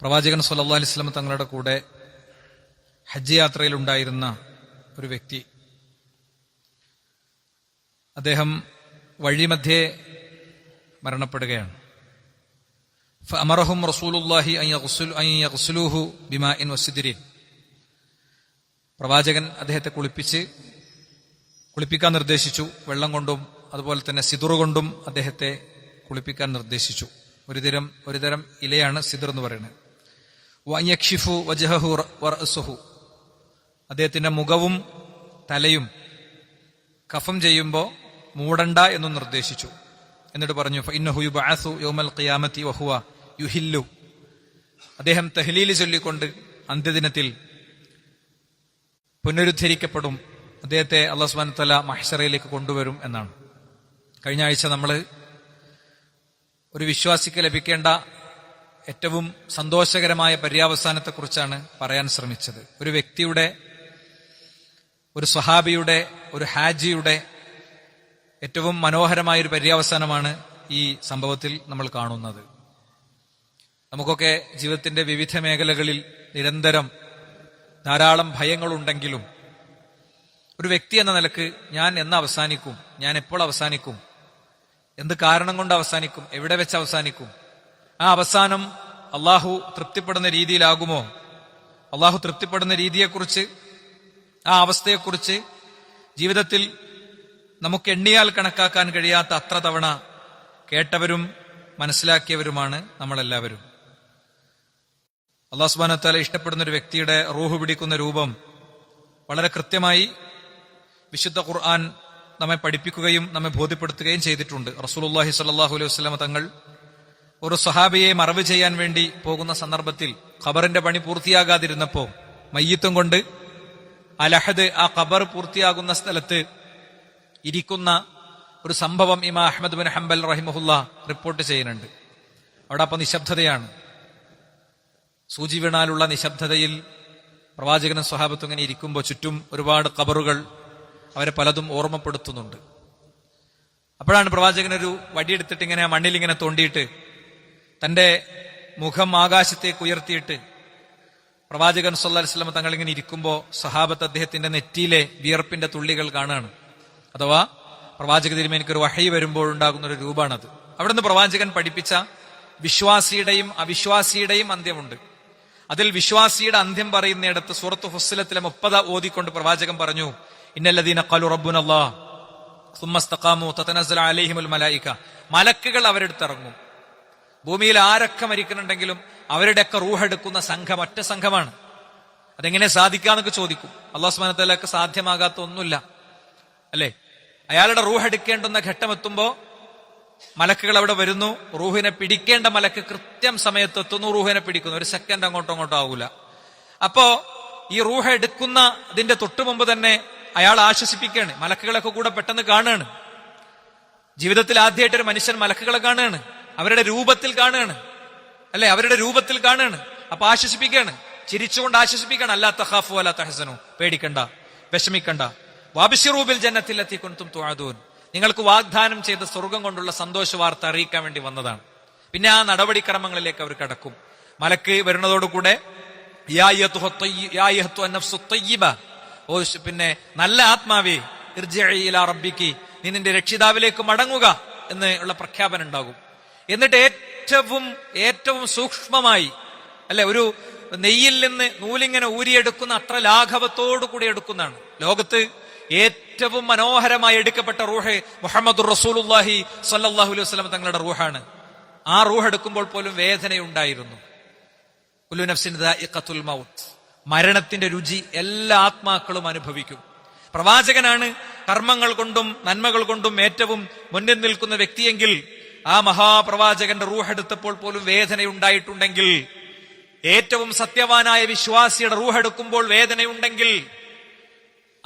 പ്രവാചകൻ സല്ലല്ലാഹു അലൈഹി വസല്ലം തങ്ങളുടെ കൂടെ ഹജ്ജ് യാത്രയിൽ ഉണ്ടായിരുന്ന ഒരു വ്യക്തി. അദ്ദേഹം വഴിമധ്യേ മരണപ്പെടുകയാണ്. അമറഹും റസൂലുല്ലാഹി അൻ ബിമാ ഇൻ വസിദിരി പ്രവാചകൻ അദ്ദേഹത്തെ കുളിപ്പിച്ച് കുളിപ്പിക്കാൻ നിർദ്ദേശിച്ചു. വെള്ളം കൊണ്ടും അതുപോലെ തന്നെ കൊണ്ടും അദ്ദേഹത്തെ കുളിപ്പിക്കാൻ നിർദ്ദേശിച്ചു. ഒരു തരം ഒരു തരം ഇലയാണ് സിദർ എന്ന് പറയുന്നത്. വയക്ഷിഫു വജഹു വർസുഹു അദ്ദേഹത്തിന്റെ മുഖവും തലയും കഫം ചെയ്യുമ്പോൾ മൂടണ്ട എന്നും നിർദ്ദേശിച്ചു. എന്നിട്ട് പറഞ്ഞു ഇന്നഹു യൗമൽ ഖിയാമത്തി വഹുവ യുഹില്ലു. അദ്ദേഹം തഹ്ലീൽ ചൊല്ലിക്കൊണ്ട് അന്ത്യദിനത്തിൽ പുനരുദ്ധരിക്കപ്പെടും. അദ്ദേഹത്തെ അള്ളാഹു തല മഹ്ഷറയിലേക്ക് കൊണ്ടുവരും എന്നാണ്. കഴിഞ്ഞ ആഴ്ച നമ്മൾ ഒരു വിശ്വാസിക്ക് ലഭിക്കേണ്ട ഏറ്റവും സന്തോഷകരമായ പര്യാവസാനത്തെക്കുറിച്ചാണ് പറയാൻ ശ്രമിച്ചത്. ഒരു വ്യക്തിയുടെ ഒരു സ്വഹാബിയുടെ ഒരു ഹാജിയുടെ ഏറ്റവും മനോഹരമായ ഒരു പര്യാവസാനമാണ് ഈ സംഭവത്തിൽ നമ്മൾ കാണുന്നത്. നമുക്കൊക്കെ ജീവിതത്തിന്റെ വിവിധ മേഖലകളിൽ നിരന്തരം ധാരാളം ഭയങ്ങളുണ്ടെങ്കിലും ഒരു വ്യക്തി എന്ന നിലയ്ക്ക് ഞാൻ എന്ന് അവസാനിക്കും ഞാൻ എപ്പോൾ അവസാനിക്കും എന്ത് കാരണം കൊണ്ട് അവസാനിക്കും എവിടെ വെച്ച് അവസാനിക്കും ആ അവസാനം അള്ളാഹു തൃപ്തിപ്പെടുന്ന രീതിയിലാകുമോ? അള്ളാഹു തൃപ്തിപ്പെടുന്ന രീതിയെക്കുറിച്ച് ആ അവസ്ഥയെക്കുറിച്ച് ജീവിതത്തിൽ നമുക്ക് എണ്ണിയാൽ കണക്കാക്കാൻ കഴിയാത്ത അത്ര തവണ കേട്ടവരും മനസ്സിലാക്കിയവരുമാണ് നമ്മളെല്ലാവരും. അള്ളാഹു സുബാനത്താല ഇഷ്ടപ്പെടുന്ന ഒരു വ്യക്തിയുടെ റൂഹ് പിടിക്കുന്ന രൂപം വളരെ കൃത്യമായി വിശുദ്ധ ഖുർആൻ നമ്മെ പഠിപ്പിക്കുകയും നമ്മെ ബോധ്യപ്പെടുത്തുകയും ചെയ്തിട്ടുണ്ട്. റസൂലുല്ലാഹി സ്വല്ലല്ലാഹു അലൈഹി വസ്ലാമ തങ്ങൾ ഒരു സഹാബിയെ മറവ് ചെയ്യാൻ വേണ്ടി പോകുന്ന സന്ദർഭത്തിൽ ഖബറിന്റെ പണി പൂർത്തിയാകാതിരുന്നപ്പോ മയ്യത്തും കൊണ്ട് അലഹദ് ആ ഖബർ പൂർത്തിയാകുന്ന സ്ഥലത്ത് ഇരിക്കുന്ന ഒരു സംഭവം ഇമാ അഹമ്മദ് ബിൻ ഹംബൽ റഹിമഹുല്ല റിപ്പോർട്ട് ചെയ്യുന്നുണ്ട്. അവിടെ അപ്പൊ നിശബ്ദതയാണ്. സൂചി വീണാലുള്ള നിശബ്ദതയിൽ പ്രവാചകനും സ്വഹാബത്തും ഇങ്ങനെ ഇരിക്കുമ്പോൾ ചുറ്റും ഒരുപാട് ഖബറുകൾ അവരെ പലതും ഓർമ്മപ്പെടുത്തുന്നുണ്ട്. അപ്പോഴാണ് പ്രവാചകൻ ഒരു വടിയെടുത്തിട്ട് ഇങ്ങനെ മണ്ണിൽ ഇങ്ങനെ തോണ്ടിയിട്ട് തന്റെ മുഖം ആകാശത്തേക്ക് ഉയർത്തിയിട്ട് പ്രവാചകൻ സല്ലാ വസ്ലം തങ്ങൾ ഇങ്ങനെ ഇരിക്കുമ്പോൾ സഹാബത്ത് അദ്ദേഹത്തിന്റെ നെറ്റിയിലെ വിയർപ്പിന്റെ തുള്ളികൾ കാണുകയാണ്. അഥവാ പ്രവാചക തിരുമേനിക്ക് ഒരു വഹയി വരുമ്പോൾ ഉണ്ടാകുന്ന ഒരു രൂപമാണത് അവിടുന്ന് പ്രവാചകൻ പഠിപ്പിച്ച വിശ്വാസിയുടെയും അവിശ്വാസിയുടെയും അന്ത്യമുണ്ട്. അതിൽ വിശ്വാസിയുടെ അന്ത്യം പറയുന്നിടത്ത് സൂറത്ത് ഹുസ്ലത്തിലെ മുപ്പത് ഓതിക്കൊണ്ട് പ്രവാചകൻ പറഞ്ഞു ഇന്നല്ലദീന അല്ലാഹ് സുമ്മസ്തഖാമു തതനസ്സലു അലൈഹിമുൽ മലായിക. മലക്കുകൾ അവരെടുത്തിറങ്ങും. ഭൂമിയിൽ ആരൊക്കെ മരിക്കുന്നുണ്ടെങ്കിലും അവരുടെയൊക്കെ റൂഹെടുക്കുന്ന സംഘം ഒറ്റ സംഘമാണ്. അതെങ്ങനെ സാധിക്കാന്നൊക്കെ ചോദിക്കും. അള്ളാഹു സുബ്ഹാനഹു സാധ്യമാകാത്ത ഒന്നുമില്ല അല്ലേ? അയാളുടെ റൂഹ് എടുക്കേണ്ടുന്ന ഘട്ടം എത്തുമ്പോ മലക്കുകൾ അവിടെ വരുന്നു. റൂഹിനെ പിടിക്കേണ്ട മലക്ക് കൃത്യം സമയത്ത് എത്തുന്നു റൂഹിനെ പിടിക്കുന്നു. ഒരു സെക്കൻഡ് അങ്ങോട്ടും അങ്ങോട്ടും ആവൂല. അപ്പോ ഈ റൂഹ എടുക്കുന്ന ഇതിന്റെ തൊട്ടു മുമ്പ് തന്നെ അയാൾ ആശ്വസിപ്പിക്കുകയാണ്. മലക്കുകളൊക്കെ കൂടെ പെട്ടെന്ന് കാണുകയാണ്. ജീവിതത്തിൽ ആദ്യമായിട്ട് ഒരു മനുഷ്യൻ മലക്കുകളെ കാണുകയാണ്. അവരുടെ രൂപത്തിൽ കാണുകയാണ്. അല്ലെ? അവരുടെ രൂപത്തിൽ കാണുകയാണ്. അപ്പൊ ആശ്വസിപ്പിക്കുകയാണ്. ചിരിച്ചുകൊണ്ട് ആശ്വസിപ്പിക്കുകയാണ്. അല്ലാ തഹാഫു അല്ലാ തഹസനു. പേടിക്കണ്ട. വിഷമിക്കണ്ട. വാബിഷിറൂബിൽ ജന്നത്തിലെത്തി കൊണ്ടും തുഴതൂൻ നിങ്ങൾക്ക് വാഗ്ദാനം ചെയ്ത സ്വർഗം കൊണ്ടുള്ള സന്തോഷ വാർത്ത അറിയിക്കാൻ വേണ്ടി വന്നതാണ്. പിന്നെ ആ നടപടിക്രമങ്ങളിലേക്ക് അവർ കടക്കും. മലക്ക് വരുന്നതോടുകൂടെ പിന്നെ നല്ല ആത്മാവേ റബ്ബിക്ക് നീ നിന്റെ രക്ഷിതാവിലേക്ക് മടങ്ങുക എന്ന് ഉള്ള പ്രഖ്യാപനം ഉണ്ടാകും. എന്നിട്ട് ഏറ്റവും ഏറ്റവും സൂക്ഷ്മമായി അല്ലെ ഒരു നെയ്യിൽ നിന്ന് നൂലിങ്ങനെ ഊരിയെടുക്കുന്ന അത്ര ലാഘവത്തോടു കൂടി എടുക്കുന്നതാണ്. ലോകത്ത് ഏറ്റവും മനോഹരമായി എടുക്കപ്പെട്ട റൂഹ് മുഹമ്മദ് റസൂലുല്ലാഹി സല്ലാഹു അലൈഹി വസല്ലം തങ്ങളുടെ റൂഹാണ്. ആ റൂഹ് എടുക്കുമ്പോൾ പോലും വേദനയുണ്ടായിരുന്നു. മൗത്ത്. മരണത്തിന്റെ രുചി എല്ലാ ആത്മാക്കളും അനുഭവിക്കും. പ്രവാചകനാണ് കർമ്മങ്ങൾ കൊണ്ടും നന്മകൾ കൊണ്ടും ഏറ്റവും മുന്നിൽ നിൽക്കുന്ന വ്യക്തിയെങ്കിൽ ആ മഹാപ്രവാചകന്റെ റൂഹെടുത്തപ്പോൾ പോലും വേദനയുണ്ടായിട്ടുണ്ടെങ്കിൽ ഏറ്റവും സത്യവാനായ വിശ്വാസിയുടെ റൂഹെടുക്കുമ്പോൾ വേദനയുണ്ടെങ്കിൽ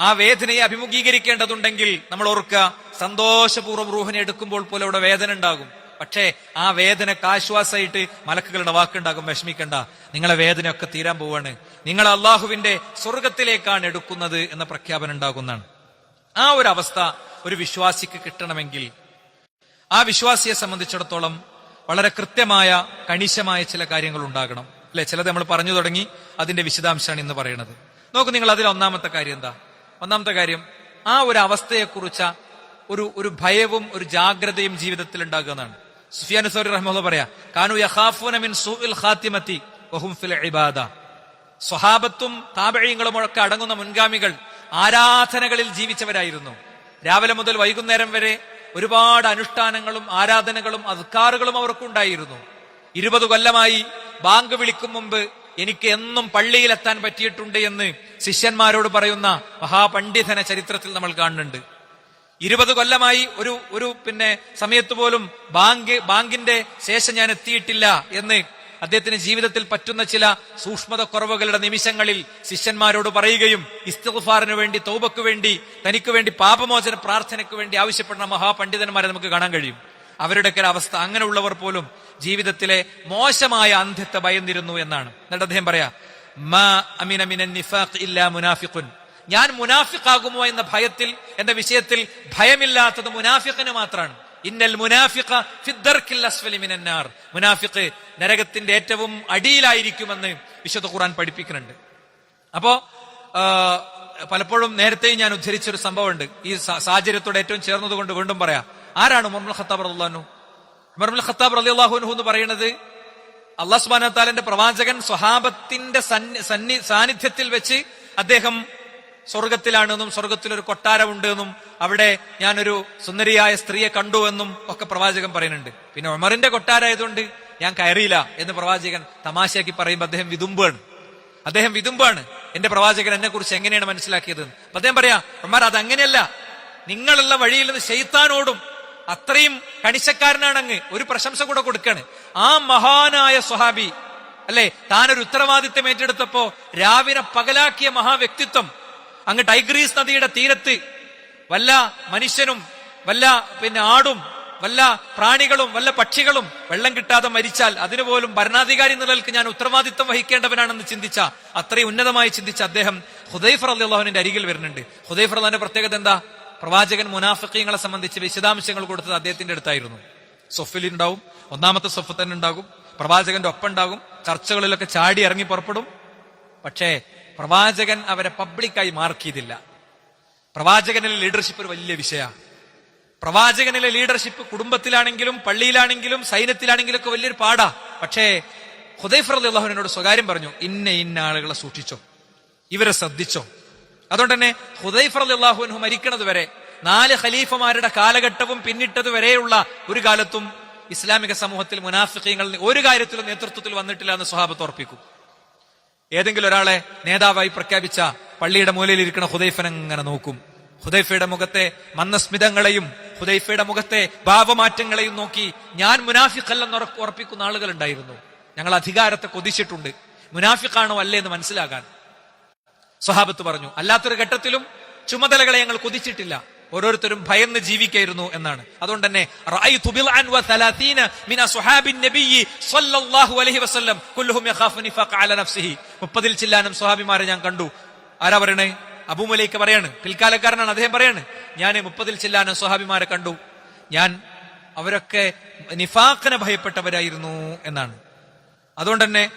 ആ വേദനയെ അഭിമുഖീകരിക്കേണ്ടതുണ്ടെങ്കിൽ നമ്മൾ ഓർക്കുക സന്തോഷപൂർവം റൂഹിനെ എടുക്കുമ്പോൾ പോലും അവിടെ വേദന ഉണ്ടാകും. പക്ഷേ ആ വേദന ആശ്വാസമായിട്ട് മലക്കുകളുടെ വാക്കുണ്ടാകും വിഷമിക്കണ്ട. നിങ്ങളെ വേദനയൊക്കെ തീരാൻ പോവാണ്. നിങ്ങൾ അള്ളാഹുവിന്റെ സ്വർഗത്തിലേക്കാണ് എടുക്കുന്നത് എന്ന പ്രഖ്യാപനം ഉണ്ടാകുന്നതാണ്. ആ ഒരു അവസ്ഥ ഒരു വിശ്വാസിക്ക് കിട്ടണമെങ്കിൽ ആ വിശ്വാസിയെ സംബന്ധിച്ചിടത്തോളം വളരെ കൃത്യമായ കണിശമായ ചില കാര്യങ്ങൾ ഉണ്ടാകണം. അല്ലെ? ചിലത് നമ്മൾ പറഞ്ഞു തുടങ്ങി അതിന്റെ വിശദാംശമാണ് ഇന്ന് പറയുന്നത് നോക്കൂ നിങ്ങൾ അതിൽ ഒന്നാമത്തെ കാര്യം എന്താ? ഒന്നാമത്തെ കാര്യം ആ ഒരു അവസ്ഥയെക്കുറിച്ച ഒരു ഒരു ഭയവും ഒരു ജാഗ്രതയും ജീവിതത്തിൽ ഉണ്ടാകുക എന്നാണ്. സുഫിയാൻ സൗരി റഹ്മുള്ള പറയാ കാനു യഹാഫുന മിൻ സൂഇൽ ഫിൽ ഇബാദ. സ്വഹാബത്തും താപഴയങ്ങളും ഒക്കെ അടങ്ങുന്ന മുൻഗാമികൾ ആരാധനകളിൽ ജീവിച്ചവരായിരുന്നു. രാവിലെ മുതൽ വൈകുന്നേരം വരെ ഒരുപാട് അനുഷ്ഠാനങ്ങളും ആരാധനകളും അധികാറുകളും അവർക്കുണ്ടായിരുന്നു. ഇരുപത് കൊല്ലമായി ബാങ്ക് വിളിക്കും മുമ്പ് എനിക്ക് എന്നും പള്ളിയിലെത്താൻ പറ്റിയിട്ടുണ്ട് എന്ന് ശിഷ്യന്മാരോട് പറയുന്ന മഹാപണ്ഡിതന ചരിത്രത്തിൽ നമ്മൾ കാണുന്നുണ്ട്. ഇരുപത് കൊല്ലമായി ഒരു ഒരു പിന്നെ സമയത്ത് പോലും ബാങ്ക് ബാങ്കിന്റെ ശേഷം ഞാൻ എത്തിയിട്ടില്ല എന്ന് അദ്ദേഹത്തിന് ജീവിതത്തിൽ പറ്റുന്ന ചില സൂക്ഷ്മത കുറവുകളുടെ നിമിഷങ്ങളിൽ ശിഷ്യന്മാരോട് പറയുകയും ഇസ്തിഗ്ഫാറിന് വേണ്ടി തൗബക്ക് വേണ്ടി തനിക്ക് വേണ്ടി പാപമോചന പ്രാർത്ഥനയ്ക്ക് വേണ്ടി ആവശ്യപ്പെടുന്ന മഹാപണ്ഡിതന്മാരെ നമുക്ക് കാണാൻ കഴിയും. അവരുടെയൊക്കെ അവസ്ഥ അങ്ങനെയുള്ളവർ പോലും ജീവിതത്തിലെ മോശമായ അന്ത്യത്തെ ഭയന്നിരുന്നു എന്നാണ്. എന്നിട്ട് അദ്ദേഹം പറയാ മുനാഫിഖുൻ. ഞാൻ മുനാഫിഖാകുമോ എന്ന ഭയത്തിൽ എന്റെ വിഷയത്തിൽ ഭയമില്ലാത്തത് മുനാഫിഖിന് മാത്രമാണ് ഇന്നൽ മുനാഫിഖ മിനന്നാർ മുനാഫിഖ് നരകത്തിന്റെ ഏറ്റവും അടിയിലായിരിക്കുമെന്ന് വിശുദ്ധ ഖുർആൻ പഠിപ്പിക്കുന്നുണ്ട്. അപ്പോ പലപ്പോഴും നേരത്തെ ഞാൻ ഉദ്ധരിച്ചൊരു സംഭവമുണ്ട്. ഈ സാഹചര്യത്തോട് ഏറ്റവും ചേർന്നതുകൊണ്ട് വീണ്ടും പറയാം. ആരാണ് ഉമർമുൽ ഖത്താബ് റളിയല്ലാഹു ഉമർമുൽ ഖത്താബ് റളിയല്ലാഹു അൻഹു എന്ന് പറയുന്നത് അള്ളാഹ് സുബ്ഹാനഹു താലന്റെ പ്രവാചകൻ സ്വഹാബത്തിന്റെ സന്നി- സാന്നിധ്യത്തിൽ വെച്ച് അദ്ദേഹം സ്വർഗത്തിലാണെന്നും സ്വർഗത്തിലൊരു കൊട്ടാരമുണ്ട് എന്നും അവിടെ ഞാനൊരു സുന്ദരിയായ സ്ത്രീയെ കണ്ടു എന്നും ഒക്കെ പ്രവാചകൻ പറയുന്നുണ്ട്. പിന്നെ ഉമറിന്റെ കൊട്ടാരമായതുകൊണ്ട് ഞാൻ കയറിയില്ല എന്ന് പ്രവാചകൻ തമാശയാക്കി പറയുമ്പോൾ അദ്ദേഹം വിതുമ്പാണ് അദ്ദേഹം വിതുമ്പാണ് എന്റെ പ്രവാചകൻ എന്നെ കുറിച്ച് എങ്ങനെയാണ് മനസ്സിലാക്കിയത്? അപ്പൊ അദ്ദേഹം പറയാ ഉമർ അത് അങ്ങനെയല്ല നിങ്ങളുള്ള വഴിയിൽ നിന്ന് ശൈത്താനോടും അത്രയും കണിശക്കാരനാണ് അങ്ങ് ഒരു പ്രശംസ കൂടെ കൊടുക്കാണ്. ആ മഹാനായ സ്വഹാബി അല്ലെ താനൊരു ഉത്തരവാദിത്തം ഏറ്റെടുത്തപ്പോ രാവിനെ പകലാക്കിയ മഹാവ്യക്തിത്വം അങ്ങ് ടൈഗ്രീസ് നദിയുടെ തീരത്ത് വല്ല മനുഷ്യനും വല്ല പിന്നെ ആടും വല്ല പ്രാണികളും വല്ല പക്ഷികളും വെള്ളം കിട്ടാതെ മരിച്ചാൽ അതിനുപോലും ഭരണാധികാരി നിലനിൽക്ക് ഞാൻ ഉത്തരവാദിത്വം വഹിക്കേണ്ടവനാണെന്ന് ചിന്തിച്ച അത്രയും ഉന്നതമായി ചിന്തിച്ച അദ്ദേഹം ഹുദൈഫർ അള്ളാഹുവിന്റെ അരികിൽ വരുന്നുണ്ട്. ഹുദൈഫർ അള്ളാഹിന്റെ പ്രത്യേകത എന്താ? പ്രവാചകൻ മുനാഫിക്കങ്ങളെ സംബന്ധിച്ച് വിശദാംശങ്ങൾ കൊടുത്തത് അദ്ദേഹത്തിന്റെ അടുത്തായിരുന്നു. സൊഫിൽ ഉണ്ടാവും ഒന്നാമത്തെ സൊഫ് തന്നെ ഉണ്ടാകും പ്രവാചകന്റെ ഒപ്പം ഉണ്ടാകും ചർച്ചകളിലൊക്കെ ചാടി ഇറങ്ങി പുറപ്പെടും. പക്ഷേ പ്രവാചകൻ അവരെ പബ്ലിക്കായി മാർക്ക് ചെയ്തില്ല. പ്രവാചകനിലെ ലീഡർഷിപ്പ് ഒരു വലിയ വിഷയമാണ്. പ്രവാചകനിലെ ലീഡർഷിപ്പ് കുടുംബത്തിലാണെങ്കിലും പള്ളിയിലാണെങ്കിലും സൈന്യത്തിലാണെങ്കിലും ഒക്കെ വലിയൊരു പാടാ. പക്ഷേ ഹുദൈഫർ അലി അള്ളാഹുവിനോട് സ്വകാര്യം പറഞ്ഞു ഇന്ന ഇന്ന ആളുകളെ സൂക്ഷിച്ചോ. ഇവരെ ശ്രദ്ധിച്ചോ. അതുകൊണ്ട് തന്നെ ഹുദൈഫർ അലി അള്ളാഹുവിനു മരിക്കണത് വരെ നാല് ഖലീഫമാരുടെ കാലഘട്ടവും പിന്നിട്ടത് വരെയുള്ള ഒരു കാലത്തും ഇസ്ലാമിക സമൂഹത്തിൽ മുനാഫിക്കങ്ങൾ ഒരു കാര്യത്തിലും നേതൃത്വത്തിൽ വന്നിട്ടില്ല എന്ന് സ്വഹാബത്ത് ഉറപ്പിക്കും. ഏതെങ്കിലും ഒരാളെ നേതാവായി പ്രഖ്യാപിച്ച പള്ളിയുടെ മൂലയിൽ ഇരിക്കുന്ന ഹുദൈഫൻ അങ്ങനെ നോക്കും? ഹുദൈഫയുടെ മുഖത്തെ മന്ദസ്മിതങ്ങളെയും ഹുദൈഫയുടെ മുഖത്തെ ഭാവമാറ്റങ്ങളെയും നോക്കി ഞാൻ മുനാഫിഖല്ലെന്ന് ഉറ- ഉറപ്പിക്കുന്ന ആളുകൾ ഉണ്ടായിരുന്നു ഞങ്ങൾ അധികാരത്തെ കൊതിച്ചിട്ടുണ്ട്. മുനാഫിഖാണോ അല്ലേ എന്ന് മനസ്സിലാകാൻ. സ്വഹാബത്ത് പറഞ്ഞു അല്ലാത്തൊരു ഘട്ടത്തിലും ചുമതലകളെ ഞങ്ങൾ കൊതിച്ചിട്ടില്ല. ഓരോരുത്തരും ഭയന്ന് ജീവിക്കായിരുന്നു എന്നാണ്. അതുകൊണ്ട് തന്നെ മുപ്പതിൽ ചില്ലാനും സ്വഹാബിമാരെ ഞാൻ കണ്ടു. ആരാ പറയണേ? അബൂമലൈക്ക് പറയാണ്. പിൽക്കാലക്കാരനാണ് അദ്ദേഹം പറയാണ്. ഞാൻ മുപ്പതിൽ ചില്ലാനും സ്വഹാബിമാരെ കണ്ടു. ഞാൻ അവരൊക്കെ നിഫാഖിനെ ഭയപ്പെട്ടവരായിരുന്നു എന്നാണ്. അതുകൊണ്ട് തന്നെ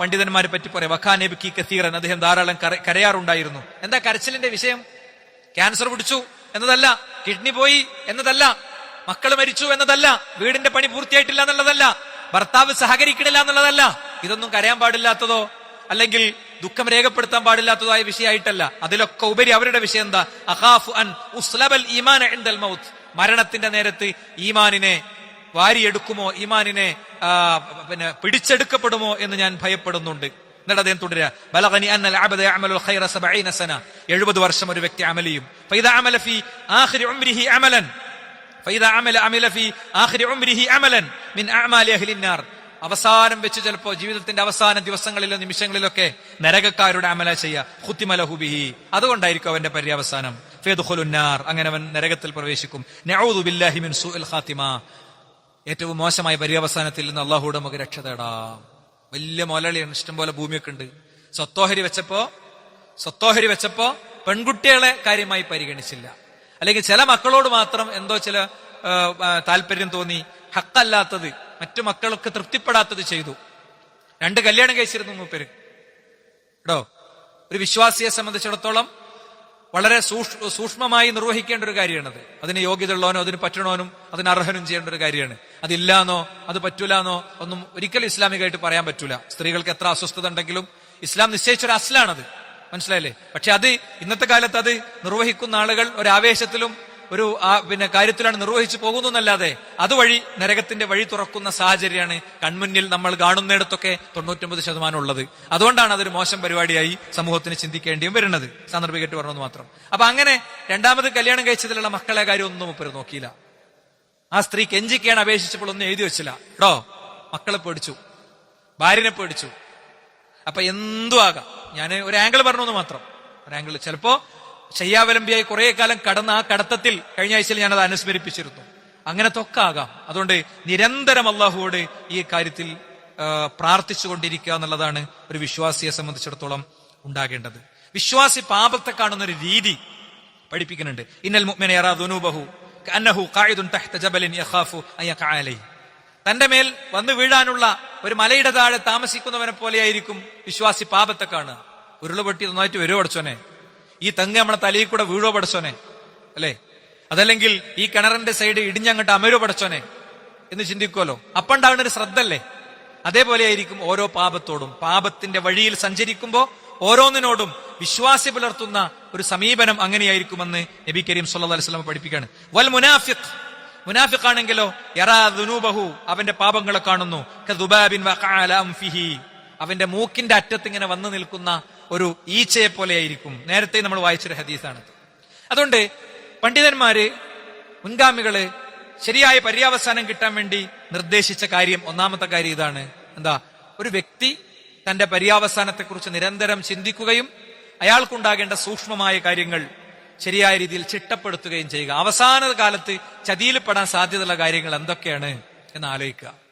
പണ്ഡിതന്മാരെ പറ്റി പറയാം. വഖാനബിക്കി കസീറൻ. അദ്ദേഹം ധാരാളം കര- കരയാറുണ്ടായിരുന്നു. എന്താ കരച്ചിലിന്റെ വിഷയം? ക്യാൻസർ പിടിച്ചു എന്നതല്ല കിഡ്നി പോയി എന്നതല്ല മക്കൾ മരിച്ചു എന്നതല്ല വീടിന്റെ പണി പൂർത്തിയായിട്ടില്ല എന്നുള്ളതല്ല ഭർത്താവ് സഹകരിക്കണില്ല എന്നുള്ളതല്ല. ഇതൊന്നും കരയാൻ പാടില്ലാത്തതോ അല്ലെങ്കിൽ ദുഃഖം രേഖപ്പെടുത്താൻ പാടില്ലാത്തതായ വിഷയമായിട്ടല്ല. അതിലൊക്കെ ഉപരി അവരുടെ വിഷയം എന്താ? അഹാഫ് അൻ ഉസ്ലബൽ ഈമാൻ മൗത്ത്. മരണത്തിന്റെ നേരത്ത് ഈമാനിനെ വാരിയെടുക്കുമോ? ഈമാനിനെ പിന്നെ പിടിച്ചെടുക്കപ്പെടുമോ എന്ന് ഞാൻ ഭയപ്പെടുന്നുണ്ട്. എന്നിട്ട് അദ്ദേഹം തുടരുക. ബലഗനി അന്നൽ അബദ യഅമലുൽ ഖൈറ 70 സന. 70 വർഷം ഒരു വ്യക്തി അമലിയും ഫൈദ അമല ഫി ആഖിരി ഉംരിഹി അമലൻ. ഫൈദ അമല അമല ഫി ആഖിരി ഉംരിഹി അമലൻ മിൻ അഅമാലി അഹ്ലിൻ നാർ. അവസാനം വെച്ച് ചിലപ്പോ ജീവിതത്തിന്റെ അവസാന ദിവസങ്ങളിലോ നിമിഷങ്ങളിലൊക്കെ നരകക്കാരുടെ അമല ചെയ്യുക. ഹുത്തിമലഹുബിഹി അതുകൊണ്ടായിരിക്കും അവന്റെ പര്യവസാനം. ഫേദുഹുലുന്നാർ അങ്ങനെ അവൻ നരകത്തിൽ പ്രവേശിക്കും. ഖാത്തിമ. ഏറ്റവും മോശമായ പര്യവസാനത്തിൽ നിന്ന് അള്ളാഹുടെ നമുക്ക് രക്ഷ തേടാം. വലിയ മുതലാളിയാണ് ഇഷ്ടംപോലെ ഭൂമിയൊക്കെ ഉണ്ട്. സ്വത്തോഹരി വെച്ചപ്പോ സ്വത്തോഹരി വെച്ചപ്പോ പെൺകുട്ടികളെ കാര്യമായി പരിഗണിച്ചില്ല. അല്ലെങ്കിൽ ചില മക്കളോട് മാത്രം എന്തോ ചില താല്പര്യം തോന്നി. ഹക്കല്ലാത്തത് മറ്റു മക്കൾക്ക് തൃപ്തിപ്പെടാത്തത് ചെയ്തു. രണ്ട് കല്യാണം കഴിച്ചിരുന്നു മൂപ്പര്. കേട്ടോ ഒരു വിശ്വാസിയെ സംബന്ധിച്ചിടത്തോളം വളരെ സൂക്ഷ്മമായി നിർവഹിക്കേണ്ട ഒരു കാര്യമാണത്. അതിന് യോഗ്യത ഉള്ളവനോ അതിന് പറ്റണോനും അതിന് അർഹനും ചെയ്യേണ്ട ഒരു കാര്യമാണ്. അതില്ലാന്നോ അത് പറ്റൂലെന്നോ ഒന്നും ഒരിക്കലും ഇസ്ലാമികമായിട്ട് പറയാൻ പറ്റൂല. സ്ത്രീകൾക്ക് എത്ര അസ്വസ്ഥത ഉണ്ടെങ്കിലും ഇസ്ലാം നിശ്ചയിച്ചൊരു അസ്ലാണത്. മനസ്സിലായില്ലേ? പക്ഷെ അത് ഇന്നത്തെ കാലത്ത് അത് നിർവഹിക്കുന്ന ആളുകൾ ഒരു ആവേശത്തിലും ഒരു ആ പിന്നെ കാര്യത്തിലാണ് നിർവഹിച്ചു പോകുന്നു എന്നല്ലാതെ അതുവഴി നരകത്തിന്റെ വഴി തുറക്കുന്ന സാഹചര്യമാണ് കൺമുന്നിൽ നമ്മൾ കാണുന്നിടത്തൊക്കെ തൊണ്ണൂറ്റൊമ്പത് ശതമാനം ഉള്ളത്. അതുകൊണ്ടാണ് അതൊരു മോശം പരിപാടിയായി സമൂഹത്തിന് ചിന്തിക്കേണ്ടിയും വരുന്നത്. സാന്ദർഭികമായിട്ട് പറഞ്ഞത് മാത്രം. അപ്പൊ അങ്ങനെ രണ്ടാമത് കല്യാണം കഴിച്ചതിലുള്ള മക്കളെ കാര്യം ഒന്നും നോക്കിയില്ല. ആ സ്ത്രീ കെഞ്ചിക്കാണ് അപേക്ഷിച്ചപ്പോൾ ഒന്നും എഴുതി വെച്ചില്ല. കേട്ടോ മക്കളെ പേടിച്ചു. ഭാര്യനെ പേടിച്ചു. അപ്പൊ എന്തു ആകാം ഞാൻ ഒരു ആംഗിൾ പറഞ്ഞു മാത്രം. ഒരു ആംഗിൾ ചിലപ്പോ ശയ്യാവലംബിയായി കുറെ കാലം കടന്ന ആ കടത്തത്തിൽ കഴിഞ്ഞ ആഴ്ചയിൽ അത് അനുസ്മരിപ്പിച്ചിരുന്നു. അങ്ങനത്തെ ഒക്കെ ആകാം. അതുകൊണ്ട് നിരന്തരം അള്ളാഹുവോട് ഈ കാര്യത്തിൽ പ്രാർത്ഥിച്ചുകൊണ്ടിരിക്കുക എന്നുള്ളതാണ് ഒരു വിശ്വാസിയെ സംബന്ധിച്ചിടത്തോളം ഉണ്ടാകേണ്ടത്. വിശ്വാസി പാപത്തെ കാണുന്ന ഒരു രീതി പഠിപ്പിക്കുന്നുണ്ട്. ഇന്നൽ മുഅ്മിന യറാ ദുനൂബഹു കഅന്നഹു ഖായിദുൻ തഹ്ത ജബലിൻ യഖാഫു തന്റെ മേൽ വന്നു വീഴാനുള്ള ഒരു മലയുടെ താഴെ താമസിക്കുന്നവനെ പോലെയായിരിക്കും വിശ്വാസി പാപത്തെ കാണുക. ഉരുളുപൊട്ടി നന്നായിട്ട് വരുവടച്ചോനെ ഈ തെങ്ങ് നമ്മളെ തലയിൽ കൂടെ വീഴോ പഠിച്ചോനെ അല്ലേ? അതല്ലെങ്കിൽ ഈ കിണറിന്റെ സൈഡ് ഇടിഞ്ഞങ്ങോട്ട് അമരോ പഠിച്ചോനെ എന്ന് ചിന്തിക്കുമല്ലോ അപ്പുണ്ടാവുന്ന ഒരു ശ്രദ്ധ അല്ലേ അതേപോലെ ആയിരിക്കും ഓരോ പാപത്തോടും. പാപത്തിന്റെ വഴിയിൽ സഞ്ചരിക്കുമ്പോൾ ഓരോന്നിനോടും വിശ്വാസി പുലർത്തുന്ന ഒരു സമീപനം അങ്ങനെയായിരിക്കുമെന്ന് നബി കരീം സല്ലല്ലാഹു അലൈഹി വസല്ലം പഠിപ്പിക്കുകയാണ്. വൽ മുനാഫിഖ്. മുനാഫിഖ് ആണെങ്കിലോ യറാ ദുനൂബഹു അവന്റെ പാപങ്ങളെ കാണുന്നു. അവന്റെ മൂക്കിന്റെ അറ്റത്ത് ഇങ്ങനെ വന്നു നിൽക്കുന്ന ഒരു ഈച്ചയെ പോലെയായിരിക്കും നേരത്തെ നമ്മൾ വായിച്ചൊരു ഹദീസാണ്. അതുകൊണ്ട് പണ്ഡിതന്മാര് മുൻഗാമികൾ ശരിയായ പര്യാവസാനം കിട്ടാൻ വേണ്ടി നിർദ്ദേശിച്ച കാര്യം ഒന്നാമത്തെ കാര്യം ഇതാണ്. എന്താ? ഒരു വ്യക്തി തന്റെ പര്യാവസാനത്തെക്കുറിച്ച് നിരന്തരം ചിന്തിക്കുകയും അയാൾക്കുണ്ടാകേണ്ട സൂക്ഷ്മമായ കാര്യങ്ങൾ ശരിയായ രീതിയിൽ ചിട്ടപ്പെടുത്തുകയും ചെയ്യുക. അവസാന കാലത്ത് ചതിയിൽപ്പെടാൻ സാധ്യതയുള്ള കാര്യങ്ങൾ എന്തൊക്കെയാണ് എന്ന് ആലോചിക്കുക.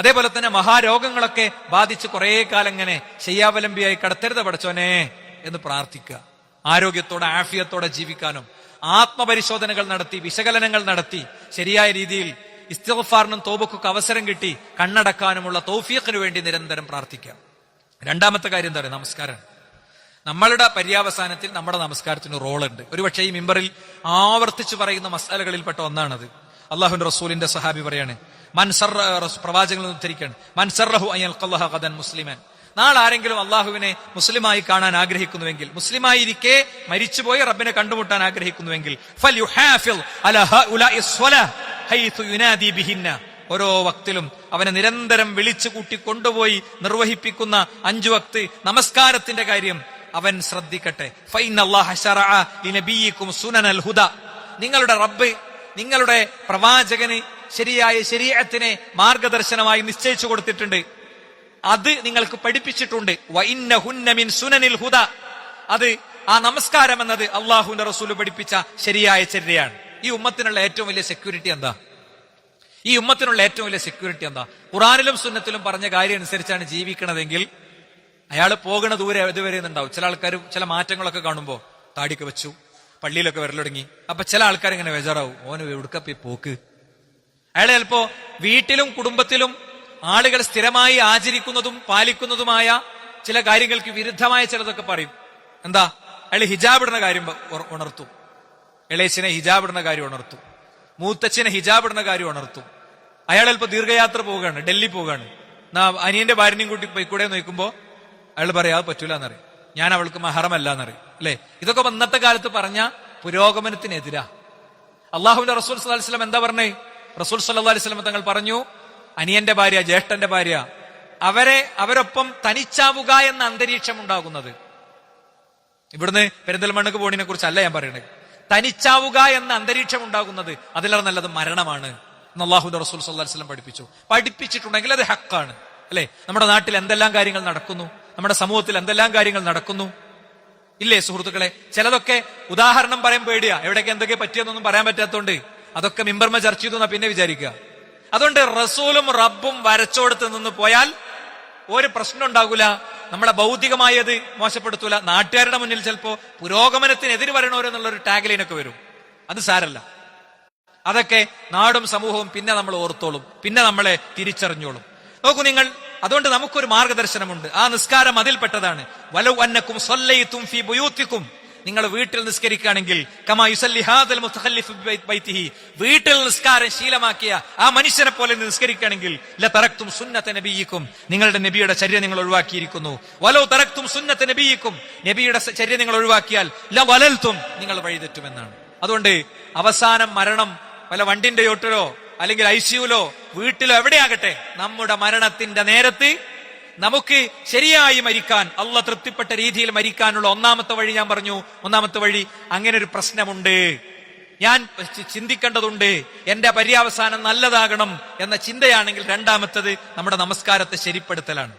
അതേപോലെ തന്നെ മഹാരോഗങ്ങളൊക്കെ ബാധിച്ച് കുറെ കാലം ഇങ്ങനെ ശയ്യാവലംബിയായി കടത്തരുത് പഠിച്ചോനെ എന്ന് പ്രാർത്ഥിക്കുക. ആരോഗ്യത്തോടെ ആഫിയത്തോടെ ജീവിക്കാനും ആത്മപരിശോധനകൾ നടത്തി വിശകലനങ്ങൾ നടത്തി ശരിയായ രീതിയിൽ ഇസ്തിഗ്ഫാറിനും തോബക്കൊക്കെ അവസരം കിട്ടി കണ്ണടക്കാനുമുള്ള തൗഫീഖിനു വേണ്ടി നിരന്തരം പ്രാർത്ഥിക്കാം. രണ്ടാമത്തെ കാര്യം എന്താ പറയുക? നമസ്കാരം. നമ്മളുടെ പര്യാവസാനത്തിൽ നമ്മുടെ നമസ്കാരത്തിന് റോളുണ്ട്. ഒരുപക്ഷെ ഈ മിമ്പറിൽ ആവർത്തിച്ചു പറയുന്ന മസാലകളിൽപ്പെട്ട ഒന്നാണത്. അള്ളാഹുന്റെ റസൂലിന്റെ സഹാബി പറയാണ് മൻസർ പ്രവാചകങ്ങൾ മൻസറഹു അയ്യൽ ഖദൻ മുസ്ലിമൻ. നാളെ ആരെങ്കിലും അള്ളാഹുവിനെ മുസ്ലിമായി കാണാൻ ആഗ്രഹിക്കുന്നുവെങ്കിൽ മുസ്ലിമായിരിക്കെ മരിച്ചുപോയി റബ്ബിനെ കണ്ടുമുട്ടാൻ ആഗ്രഹിക്കുന്നുവെങ്കിൽ ഓരോ വക്തിലും അവനെ നിരന്തരം വിളിച്ചു കൂട്ടി കൊണ്ടുപോയി നിർവഹിപ്പിക്കുന്ന അഞ്ചു വക്ത് നമസ്കാരത്തിന്റെ കാര്യം അവൻ ശ്രദ്ധിക്കട്ടെ. നിങ്ങളുടെ റബ്ബ് നിങ്ങളുടെ പ്രവാചകന് ശരിയായ ശരീരത്തിനെ മാർഗദർശനമായി നിശ്ചയിച്ചു കൊടുത്തിട്ടുണ്ട് അത് നിങ്ങൾക്ക് പഠിപ്പിച്ചിട്ടുണ്ട് വഇന്ന മിൻ സുനനിൽ ഹുദ അത് ആ നമസ്കാരം എന്നത് അള്ളാഹുവിന്റെ റസൂൽ പഠിപ്പിച്ച ശരിയായ ചര്യയാണ് ഈ ഉമ്മത്തിനുള്ള ഏറ്റവും വലിയ സെക്യൂരിറ്റി എന്താ ഈ ഉമ്മത്തിനുള്ള ഏറ്റവും വലിയ സെക്യൂരിറ്റി എന്താ ഖുറാനിലും സുന്നത്തിലും പറഞ്ഞ കാര്യം അനുസരിച്ചാണ് ജീവിക്കണതെങ്കിൽ അയാൾ പോകണ ദൂരെ ഇതുവരെ ഉണ്ടാവും ചില ആൾക്കാർ ചില മാറ്റങ്ങളൊക്കെ കാണുമ്പോൾ താടിക്ക് വെച്ചു പള്ളിയിലൊക്കെ വരലൊടുങ്ങി. അപ്പൊ ചില ആൾക്കാർ ഇങ്ങനെ ബേജാറാവും. ഓന് എവിടുക്കപ്പി പോക്ക്? അയാൾ ചിലപ്പോ വീട്ടിലും കുടുംബത്തിലും ആളുകൾ സ്ഥിരമായി ആചരിക്കുന്നതും പാലിക്കുന്നതുമായ ചില കാര്യങ്ങൾക്ക് വിരുദ്ധമായ ചിലതൊക്കെ പറയും. എന്താ? അയാൾ ഹിജാബ് ഇടുന്ന കാര്യം ഉണർത്തു ഉണർത്തും. ഇളയച്ചിനെ ഹിജാബ് ഇടുന്ന കാര്യം ഉണർത്തും. മൂത്തച്ഛനെ ഹിജാബ് ഇടുന്ന കാര്യം ഉണർത്തും. അയാൾ ചിലപ്പോ ദീർഘയാത്ര പോവുകയാണ് ഡൽഹി പോവുകയാണ്. അനിയന്റെ ഭാര്യനെയും കൂട്ടി പോയി കൂടെ നോക്കുമ്പോ അയാൾ പറയാ അത് പറ്റൂല എന്നറിയും ഞാൻ അവൾക്ക് മഹറമല്ല എന്നറിയും അല്ലെ? ഇതൊക്കെ അന്നത്തെ കാലത്ത് പറഞ്ഞ പുരോഗമനത്തിനെതിരാ. അള്ളാഹുവിന്റെ റസൂൽ വസല്ലം എന്താ പറഞ്ഞേ? റസൂൽ സല്ലല്ലാഹു അലൈഹി വസല്ലം തങ്ങൾ പറഞ്ഞു അനിയന്റെ ഭാര്യ ജ്യേഷ്ഠന്റെ ഭാര്യ അവരെ അവരൊപ്പം തനിച്ചാവുക എന്ന അന്തരീക്ഷം ഉണ്ടാകുന്നത്. ഇവിടുന്ന് പെരിന്തൽമണ്ണക്ക് പോണിനെ കുറിച്ചല്ല ഞാൻ പറയണേ തനിച്ചാവുക എന്ന അന്തരീക്ഷം ഉണ്ടാകുന്നത് അതിലേറെ നല്ലത് മരണമാണ് എന്ന് അള്ളാഹു റസൂൽ സല്ലാ വസല്ലം പഠിപ്പിച്ചു. പഠിപ്പിച്ചിട്ടുണ്ടെങ്കിൽ അത് ഹക്കാണ് അല്ലെ? നമ്മുടെ നാട്ടിൽ എന്തെല്ലാം കാര്യങ്ങൾ നടക്കുന്നു? നമ്മുടെ സമൂഹത്തിൽ എന്തെല്ലാം കാര്യങ്ങൾ നടക്കുന്നു? ഇല്ലേ സുഹൃത്തുക്കളെ ചിലതൊക്കെ ഉദാഹരണം പറയാൻ പേടിയാ. എവിടെയൊക്കെ എന്തൊക്കെ പറ്റിയെന്നൊന്നും പറയാൻ പറ്റാത്തതുകൊണ്ട് അതൊക്കെ മിമ്പർമ ചർച്ച ചെയ്തു എന്നാ പിന്നെ വിചാരിക്കുക. അതുകൊണ്ട് റസൂലും റബ്ബും വരച്ചോടുത്ത് നിന്ന് പോയാൽ ഒരു പ്രശ്നം ഉണ്ടാകൂല നമ്മളെ ഭൗതികമായത് മോശപ്പെടുത്തൂല. നാട്ടുകാരുടെ മുന്നിൽ ചിലപ്പോ പുരോഗമനത്തിനെതിര് വരണോരെന്നുള്ള ഒരു ടാഗ്ലൈനൊക്കെ വരും. അത് സാരല്ല. അതൊക്കെ നാടും സമൂഹവും പിന്നെ നമ്മൾ ഓർത്തോളും പിന്നെ നമ്മളെ തിരിച്ചറിഞ്ഞോളും. നോക്കൂ നിങ്ങൾ അതുകൊണ്ട് നമുക്കൊരു മാർഗദർശനമുണ്ട്. ആ നിസ്കാരം അതിൽപ്പെട്ടതാണ്. വലൗ അന്നക്കും സൊല്ലയിത്തും ഫി ബുയൂത്തിക്കും. നിങ്ങൾ വീട്ടിൽ നിസ്കരിക്കുകയാണെങ്കിൽ വീട്ടിൽ നിസ്കാരം ശീലമാക്കിയ ആ മനുഷ്യനെ പോലെ നിസ്കരിക്കുകയാണെങ്കിൽ തറക്തും സുന്നത്ത നബിയിക്കും. നിങ്ങളുടെ നബിയുടെ ചര്യ നിങ്ങൾ ഒഴിവാക്കിയിരിക്കുന്നു. വലോ തറക്തും സുന്നത്തെ നബിയിക്കും. നബിയുടെ ചര്യ നിങ്ങൾ ഒഴിവാക്കിയാൽ ല വലൽത്തും നിങ്ങൾ വഴിതെറ്റുമെന്നാണ്. അതുകൊണ്ട് അവസാനം മരണം വല്ല വണ്ടിന്റെ ചോട്ടിലോ അല്ലെങ്കിൽ ഐ സിയുലോ വീട്ടിലോ എവിടെയാകട്ടെ നമ്മുടെ മരണത്തിന്റെ നേരത്ത് നമുക്ക് ശരിയായി മരിക്കാൻ അള്ള തൃപ്തിപ്പെട്ട രീതിയിൽ മരിക്കാനുള്ള ഒന്നാമത്തെ വഴി ഞാൻ പറഞ്ഞു. ഒന്നാമത്തെ വഴി അങ്ങനെ ഒരു പ്രശ്നമുണ്ട്. ഞാൻ ചിന്തിക്കേണ്ടതുണ്ട് എന്റെ പര്യാവസാനം നല്ലതാകണം എന്ന ചിന്തയാണെങ്കിൽ രണ്ടാമത്തത് നമ്മുടെ നമസ്കാരത്തെ ശരിപ്പെടുത്തലാണ്.